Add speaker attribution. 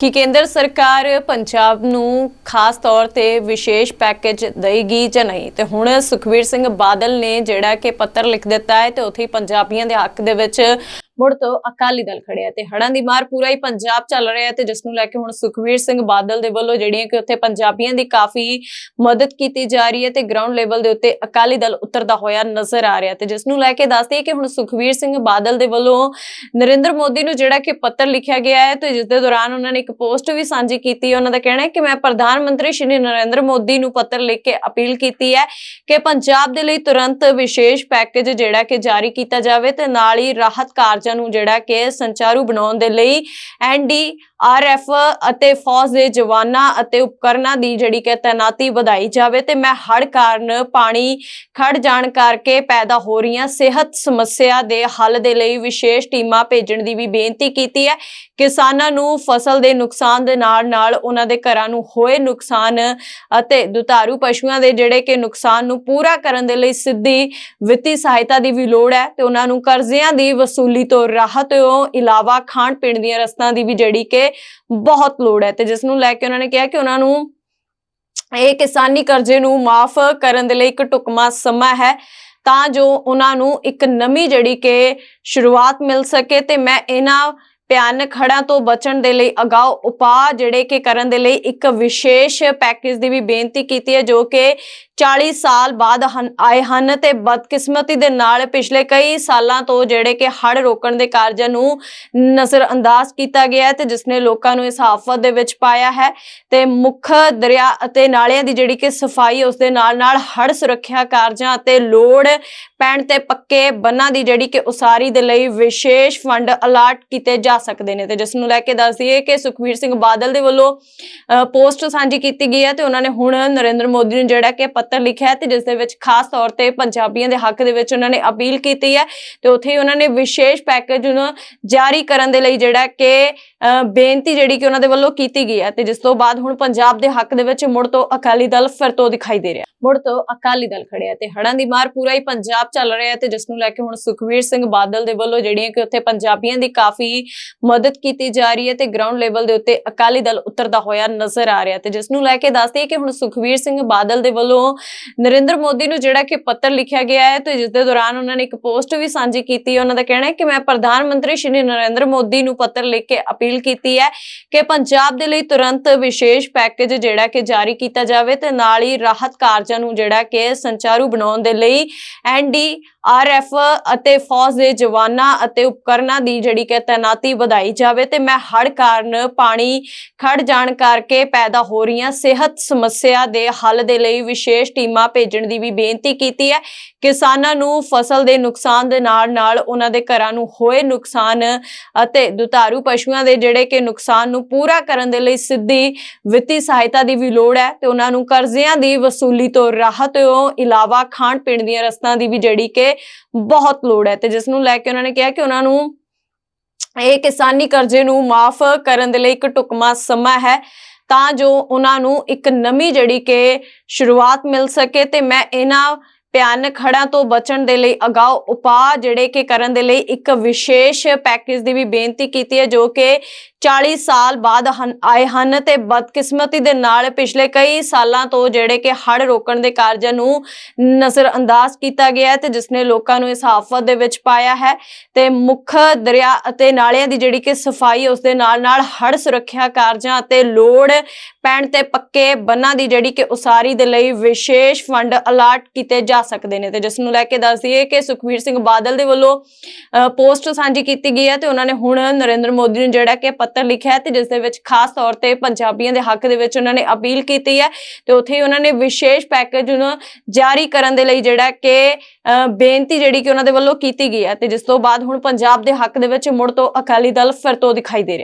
Speaker 1: ਕਿ ਕੇਂਦਰ ਸਰਕਾਰ ਪੰਜਾਬ ਨੂੰ ਖਾਸ ਤੌਰ ਤੇ ਵਿਸ਼ੇਸ਼ ਪੈਕੇਜ ਦੇਗੀ ਜਾਂ ਨਹੀਂ? ਤੇ ਹੁਣ ਸੁਖਵੀਰ ਸਿੰਘ ਬਾਦਲ ਨੇ ਜਿਹੜਾ ਕਿ ਪੱਤਰ ਲਿਖ ਦਿੱਤਾ ਹੈ ਤੇ ਉੱਥੇ ਹੀ ਪੰਜਾਬੀਆਂ ਦੇ ਹੱਕ ਦੇ ਵਿੱਚ ਮੁੜ ਤੋਂ ਅਕਾਲੀ ਦਲ ਖੜਿਆ ਤੇ ਹੜਾਂ ਦੀ ਮਾਰ ਪੂਰਾ ਹੀ ਪੰਜਾਬ ਚੱਲ ਰਿਹਾ ਤੇ ਜਿਸ ਨੂੰ ਲੈ ਕੇ ਹੁਣ ਸੁਖਵੀਰ ਸਿੰਘ ਬਾਦਲ ਦੇ ਵੱਲੋਂ ਜਿਹੜੀਆਂ ਕਿ ਉੱਥੇ ਪੰਜਾਬੀਆਂ ਦੀ ਕਾਫੀ ਮਦਦ ਕੀਤੀ ਜਾ ਰਹੀ ਹੈ ਤੇ ਗਰਾਊਂਡ ਲੈਵਲ ਦੇ ਉੱਤੇ ਅਕਾਲੀ ਦਲ ਉਤਰਦਾ ਹੋਇਆ ਨਜ਼ਰ ਆ ਰਿਹਾ ਤੇ ਜਿਸ ਨੂੰ ਲੈ ਕੇ ਦੱਸਦੇ ਕਿ ਹੁਣ ਸੁਖਵੀਰ ਸਿੰਘ ਬਾਦਲ ਦੇ ਵੱਲੋਂ ਨਰਿੰਦਰ ਮੋਦੀ ਨੂੰ ਜਿਹੜਾ ਕਿ ਪੱਤਰ ਲਿਖਿਆ ਗਿਆ ਹੈ ਤੇ ਜਿਸ ਦੇ ਦੌਰਾਨ ਉਹਨਾਂ ਨੇ ਇੱਕ ਪੋਸਟ ਵੀ ਸਾਂਝੀ ਕੀਤੀ ਹੈ। ਉਹਨਾਂ ਦਾ ਕਹਿਣਾ ਹੈ ਕਿ ਮੈਂ ਪ੍ਰਧਾਨ ਮੰਤਰੀ ਸ਼੍ਰੀ ਨਰਿੰਦਰ ਮੋਦੀ ਨੂੰ ਪੱਤਰ ਲਿਖ ਕੇ ਅਪੀਲ ਕੀਤੀ ਹੈ ਕਿ ਪੰਜਾਬ ਦੇ ਲਈ ਤੁਰੰਤ ਵਿਸ਼ੇਸ਼ ਪੈਕੇਜ ਜਿਹੜਾ ਕਿ ਜਾਰੀ ਕੀਤਾ ਜਾਵੇ ਤੇ ਨਾਲ ਹੀ ਰਾਹਤ ਕਾਰਜ ਨੂੰ ਜਿਹੜਾ ਕਿ ਸੰਚਾਰੂ ਬਣਾਉਣ ਦੇ ਲਈ ਐਨਡੀ ਆਰਐਫ ਅਤੇ ਫੌਜ ਦੇ ਜਵਾਨਾਂ ਅਤੇ ਉਪਕਰਨਾਂ ਦੀ ਜਿਹੜੀ ਕਿ ਤੈਨਾਤੀ ਵਧਾਈ ਜਾਵੇ ਤੇ ਮੈਂ ਹੜ ਕਾਰਨ ਪਾਣੀ ਖੜ ਜਾਣ ਕਰਕੇ ਪੈਦਾ ਹੋ ਰਹੀਆਂ ਸਿਹਤ ਸਮੱਸਿਆ ਦੇ ਹੱਲ ਦੇ ਲਈ ਵਿਸ਼ੇਸ਼ ਟੀਮਾਂ ਭੇਜਣ ਦੀ ਵੀ ਬੇਨਤੀ ਕੀਤੀ ਹੈ। ਕਿਸਾਨਾਂ ਨੂੰ ਫਸਲ ਦੇ ਨੁਕਸਾਨ ਦੇ ਨਾਲ ਨਾਲ ਉਹਨਾਂ ਦੇ ਘਰਾਂ ਨੂੰ ਹੋਏ ਨੁਕਸਾਨ ਅਤੇ ਦੁਧਾਰੂ ਪਸ਼ੂਆਂ ਦੇ ਜਿਹੜੇ ਕਿ ਨੁਕਸਾਨ ਨੂੰ ਪੂਰਾ ਕਰਨ ਦੇ ਲਈ ਸਿੱਧੀ ਵਿੱਤੀ ਸਹਾਇਤਾ ਦੀ ਵੀ ਲੋੜ ਹੈ ਤੇ ਉਹਨਾਂ ਨੂੰ ਕਰਜ਼ਿਆਂ ਦੀ ਵਸੂਲੀ ਤੋਂ ਰਾਹਤ ਤੋਂ ਇਲਾਵਾ ਖਾਣ ਪੀਣ ਦੀਆਂ ਰਸਤਾਂ ਦੀ ਵੀ ਜਿਹੜੀ ਕਿ ਬਹੁਤ ਲੋੜ ਹੈ ਤੇ ਜਿਸ ਨੂੰ ਲੈ ਕੇ ਉਹਨਾਂ ਨੇ ਕਿਹਾ ਕਿ ਉਹਨਾਂ ਨੂੰ ਇਹ ਕਿਸਾਨੀ ਕਰਜ਼ੇ ਨੂੰ ਮਾਫ ਕਰਨ ਦੇ ਲਈ ਇੱਕ ਟੁਕਮਾ ਸਮਾਂ ਹੈ, ਤਾਂ ਜੋ ਉਹਨਾਂ ਨੂੰ ਇੱਕ ਨਵੀਂ ਜਿਹੜੀ ਕਿ ਸ਼ੁਰੂਆਤ ਮਿਲ ਸਕੇ ਤੇ ਮੈਂ ਇਹਨਾਂ ਭਿਆਨਕ ਹੜ੍ਹਾਂ ਤੋਂ ਬਚਣ ਦੇ ਲਈ ਅਗਾਊ ਉਪਾਅ ਜਿਹੜੇ ਕਿ ਕਰਨ ਦੇ ਲਈ ਇੱਕ ਵਿਸ਼ੇਸ਼ ਪੈਕੇਜ ਦੀ ਵੀ ਬੇਨਤੀ ਕੀਤੀ ਹੈ, ਜੋ ਕਿ 40 ਸਾਲ ਬਾਅਦ ਆਏ ਹਨ ਤੇ ਬਦਕਿਸਮਤੀ ਦੇ ਨਾਲ ਪਿਛਲੇ ਕਈ ਸਾਲਾਂ ਤੋਂ ਜਿਹੜੇ ਕਿ ਹੜ ਰੋਕਣ ਦੇ ਕਾਰਜਾਂ ਨੂੰ ਨਜ਼ਰਅੰਦਾਜ਼ ਕੀਤਾ ਗਿਆ ਤੇ ਜਿਸ ਨੇ ਲੋਕਾਂ ਨੂੰ ਇਸ ਆਫਤ ਦੇ ਵਿੱਚ ਪਾਇਆ ਹੈ ਤੇ ਮੁੱਖ ਦਰਿਆ ਅਤੇ ਨਾਲਿਆਂ ਦੀ ਜਿਹੜੀ ਕਿ ਸਫ਼ਾਈ, ਉਸ ਦੇ ਨਾਲ ਨਾਲ ਹੜ ਸੁਰੱਖਿਆ ਕਾਰਜਾਂ ਅਤੇ ਲੋੜ ਪੈਣ ਤੇ ਪੱਕੇ ਬੰਨਾਂ ਦੀ ਜਿਹੜੀ ਕਿ ਉਸਾਰੀ ਦੇ ਲਈ ਵਿਸ਼ੇਸ਼ ਫੰਡ ਅਲਾਟ ਕੀਤੇ ਜਾ ਸਕਦੇ ਨੇ। ਤੇ ਜਿਸ ਨੂੰ ਲੈ ਕੇ ਦੱਸ ਦਈਏ ਕਿ ਸੁਖਵੀਰ ਸਿੰਘ ਬਾਦਲ ਦੇ ਵੱਲੋਂ ਪੋਸਟ ਸਾਂਝੀ ਕੀਤੀ ਗਈ ਹੈ ਤੇ ਉਹਨਾਂ ਨੇ ਹੁਣ ਨਰਿੰਦਰ ਮੋਦੀ ਨੂੰ ਜਿਹੜਾ ਕਿ ਪੱਤਰ ਲਿਖਿਆ ਤੇ ਜਿਸ ਦੇ ਵਿੱਚ ਖਾਸ ਤੌਰ ਤੇ ਪੰਜਾਬੀਆਂ ਦੇ ਹੱਕ ਦੇ ਵਿੱਚ ਉਹਨਾਂ ਨੇ ਅਪੀਲ ਕੀਤੀ ਹੈ ਤੇ ਉੱਥੇ ਉਹਨਾਂ ਨੇ ਵਿਸ਼ੇਸ਼ ਪੈਕੇਜ ਨੂੰ ਜਾਰੀ ਕਰਨ ਦੇ ਲਈ ਜਿਹੜਾ ਕਿ ਬੇਨਤੀ ਜਿਹੜੀ ਕਿ ਉਹਨਾਂ ਦੇ ਵੱਲੋਂ ਕੀਤੀ ਗਈ ਹੈ ਤੇ ਜਿਸ ਤੋਂ ਬਾਅਦ ਹੁਣ ਪੰਜਾਬ ਦੇ ਹੱਕ ਦੇ ਵਿੱਚ ਮੁੜ ਤੋਂ ਅਕਾਲੀ ਦਲ ਫਿਰ ਤੋਂ ਦਿਖਾਈ ਦੇ ਰਿਹਾ। ਮੁੜ ਤੋਂ ਅਕਾਲੀ ਦਲ ਖੜਿਆ ਤੇ ਹੜਾਂ ਦੀ ਮਾਰ ਪੂਰਾ ਹੀ ਪੰਜਾਬ ਚੱਲ ਰਿਹਾ ਤੇ ਜਿਸ ਨੂੰ ਲੈ ਕੇ ਹੁਣ ਸੁਖਵੀਰ ਸਿੰਘ ਬਾਦਲ ਦੇ ਵੱਲੋਂ ਜਿਹੜੀਆਂ ਕਿ ਉੱਥੇ ਪੰਜਾਬੀਆਂ ਦੀ ਕਾਫੀ ਮਦਦ ਕੀਤੀ ਜਾ ਰਹੀ ਹੈ ਤੇ ਗਰਾਊਂਡ ਲੈਵਲ ਦੇ ਉੱਤੇ ਅਕਾਲੀ ਦਲ ਉਤਰਦਾ ਹੋਇਆ ਨਜ਼ਰ ਆ ਰਿਹਾ ਤੇ ਜਿਸ ਨੂੰ ਲੈ ਕੇ ਦੱਸਦੇ ਕਿ ਹੁਣ ਸੁਖਵੀਰ ਸਿੰਘ ਬਾਦਲ ਦੇ ਵੱਲੋਂ ਨਰਿੰਦਰ ਮੋਦੀ ਨੂੰ ਜਿਹੜਾ ਕਿ ਪੱਤਰ ਲਿਖਿਆ ਗਿਆ ਹੈ ਤੇ ਜਿਸ ਦੇ ਦੌਰਾਨ ਉਹਨਾਂ ਨੇ ਇੱਕ ਪੋਸਟ ਵੀ ਸਾਂਝੀ ਕੀਤੀ ਹੈ, ਉਹਨਾਂ ਦਾ ਕਹਿਣਾ ਹੈ ਕਿ ਮੈਂ ਪ੍ਰਧਾਨ ਮੰਤਰੀ ਸ਼੍ਰੀ ਨਰਿੰਦਰ ਮੋਦੀ ਨੂੰ ਪੱਤਰ ਲਿਖ ਕੇ ਅਪੀਲ ਕੀਤੀ ਹੈ ਕਿ ਪੰਜਾਬ ਦੇ ਲਈ ਤੁਰੰਤ ਵਿਸ਼ੇਸ਼ ਪੈਕੇਜ ਜਿਹੜਾ ਕਿ ਜਾਰੀ ਕੀਤਾ ਜਾਵੇ ਤੇ ਨਾਲ ਹੀ ਰਾਹਤ ਕਾਰਜਾਂ ਨੂੰ ਜਿਹੜਾ ਕਿ ਸੰਚਾਰੂ ਬਣਾਉਣ ਦੇ ਲਈ ਐਨਡੀ ਆਰਐਫ ਅਤੇ ਫੌਜ ਦੇ ਜਵਾਨਾਂ ਅਤੇ ਉਪਕਰਨਾਂ ਦੀ ਜਿਹੜੀ ਕਿ ਤੈਨਾਤੀ ਵਧਾਈ ਜਾਵੇ ਤੇ ਮੈਂ ਹੜ੍ਹ ਕਾਰਨ ਪਾਣੀ ਖੜ ਜਾਣ ਕਰਕੇ ਪੈਦਾ ਹੋ ਰਹੀਆਂ ਸਿਹਤ ਸਮੱਸਿਆ ਦੇ ਹੱਲ ਦੇ ਲਈ ਵਿਸ਼ੇਸ਼ ਟੀਮਾਂ ਭੇਜਣ ਦੀ ਵੀ ਬੇਨਤੀ ਕੀਤੀ ਹੈ। ਕਿਸਾਨਾਂ ਨੂੰ ਫਸਲ ਦੇ ਨੁਕਸਾਨ ਦੇ ਨਾਲ ਨਾਲ ਉਹਨਾਂ ਦੇ ਘਰਾਂ ਨੂੰ ਹੋਏ ਨੁਕਸਾਨ ਅਤੇ ਦੁਤਾਰੂ ਪਸ਼ੂਆਂ ਦੇ ਜਿਹੜੇ ਕਿ ਨੁਕਸਾਨ ਨੂੰ ਪੂਰਾ ਕਰਨ ਦੇ ਲਈ ਸਿੱਧੀ ਵਿੱਤੀ ਸਹਾਇਤਾ ਦੀ ਵੀ ਲੋੜ ਹੈ ਤੇ ਉਹਨਾਂ ਨੂੰ ਕਰਜ਼ਿਆਂ ਦੀ ਵਸੂਲੀ ਤੋਂ ਰਾਹਤ ਤੋਂ ਇਲਾਵਾ ਖਾਣ ਪੀਣ ਦੀਆਂ ਰਸਤਾਂ ਦੀ ਵੀ ਜਿਹੜੀ ਕਿ ਬਹੁਤ ਲੋੜ ਹੈ ਤੇ ਜਿਸ ਨੂੰ ਲੈ ਕੇ ਉਹਨਾਂ ਨੇ ਕਿਹਾ ਕਿ ਉਹਨਾਂ ਨੂੰ ਇਹ ਕਿਸਾਨੀ ਕਰਜ਼ੇ ਨੂੰ ਮਾਫ ਕਰਨ ਦੇ ਲਈ ਇੱਕ ਟੁਕਮਾ ਸਮਾਂ ਹੈ, ਤਾਂ ਜੋ ਉਹਨਾਂ ਨੂੰ ਇੱਕ ਨਵੀਂ ਜਿਹੜੀ ਕਿ ਸ਼ੁਰੂਆਤ ਮਿਲ ਸਕੇ ਤੇ ਮੈਂ ਇਹਨਾਂ ਭਿਆਨਕ ਹੜ੍ਹਾਂ ਤੋਂ ਬਚਣ ਦੇ ਲਈ ਅਗਾਊ ਉਪਾਅ ਜਿਹੜੇ ਕਿ ਕਰਨ ਦੇ ਲਈ ਇੱਕ ਵਿਸ਼ੇਸ਼ ਪੈਕੇਜ ਦੀ ਵੀ ਬੇਨਤੀ ਕੀਤੀ ਹੈ, ਜੋ ਕਿ 40 ਸਾਲ ਬਾਅਦ ਆਏ ਹਨ ਤੇ ਬਦਕਿਸਮਤੀ ਦੇ ਨਾਲ ਪਿਛਲੇ ਕਈ ਸਾਲਾਂ ਤੋਂ ਜਿਹੜੇ ਕਿ ਹੜ੍ਹ ਰੋਕਣ ਦੇ ਕਾਰਜਾਂ ਨੂੰ ਨਜ਼ਰਅੰਦਾਜ਼ ਕੀਤਾ ਗਿਆ ਤੇ ਜਿਸ ਨੇ ਲੋਕਾਂ ਨੂੰ ਇਸ ਆਫਤ ਦੇ ਵਿੱਚ ਪਾਇਆ ਹੈ ਤੇ ਮੁੱਖ ਦਰਿਆ ਅਤੇ ਨਾਲਿਆਂ ਦੀ ਜਿਹੜੀ ਕਿ ਸਫ਼ਾਈ, ਉਸ ਦੇ ਨਾਲ ਨਾਲ ਹੜ ਸੁਰੱਖਿਆ ਕਾਰਜਾਂ ਅਤੇ ਲੋੜ ਪੈਣ ਤੇ ਪੱਕੇ ਬੰਨਾਂ ਦੀ ਜਿਹੜੀ ਕਿ ਉਸਾਰੀ ਦੇ ਲਈ ਵਿਸ਼ੇਸ਼ ਫੰਡ ਅਲਾਟ ਕੀਤੇ ਜਾ ਸਕਦੇ ਨੇ ਤੇ ਜਿਸ ਨੂੰ ਲੈ ਕੇ ਦੱਸ ਦਈਏ ਕਿ ਸੁਖਵੀਰ ਸਿੰਘ ਬਾਦਲ ਦੇ ਵੱਲੋਂ ਪੋਸਟ ਸਾਂਝੀ ਕੀਤੀ ਗਈ ਹੈ ਤੇ ਉਹਨਾਂ ਨੇ ਹੁਣ ਨਰਿੰਦਰ ਮੋਦੀ ਨੂੰ ਜਿਹੜਾ ਕਿ ਪੱਤਰ ਲਿਖਿਆ ਹੈ ਤੇ ਜਿਸ ਦੇ ਵਿੱਚ ਖਾਸ ਤੌਰ ਤੇ ਪੰਜਾਬੀਆਂ ਦੇ ਹੱਕ ਦੇ ਵਿੱਚ ਉਹਨਾਂ ਨੇ ਅਪੀਲ ਕੀਤੀ ਹੈ ਤੇ ਉੱਥੇ ਹੀ ਉਹਨਾਂ ਨੇ ਵਿਸ਼ੇਸ਼ ਪੈਕੇਜ ਨੂੰ ਜਾਰੀ ਕਰਨ ਦੇ ਲਈ ਜਿਹੜਾ ਕਿ ਬੇਨਤੀ ਜਿਹੜੀ ਕਿ ਉਹਨਾਂ ਦੇ ਵੱਲੋਂ ਕੀਤੀ ਗਈ ਹੈ ਤੇ ਜਿਸ ਤੋਂ ਬਾਅਦ ਹੁਣ ਪੰਜਾਬ ਦੇ ਹੱਕ ਦੇ ਵਿੱਚ ਮੁੜ ਤੋਂ ਅਕਾਲੀ ਦਲ ਫਿਰ ਤੋਂ ਦਿਖਾਈ ਦੇ ਰਿਹਾ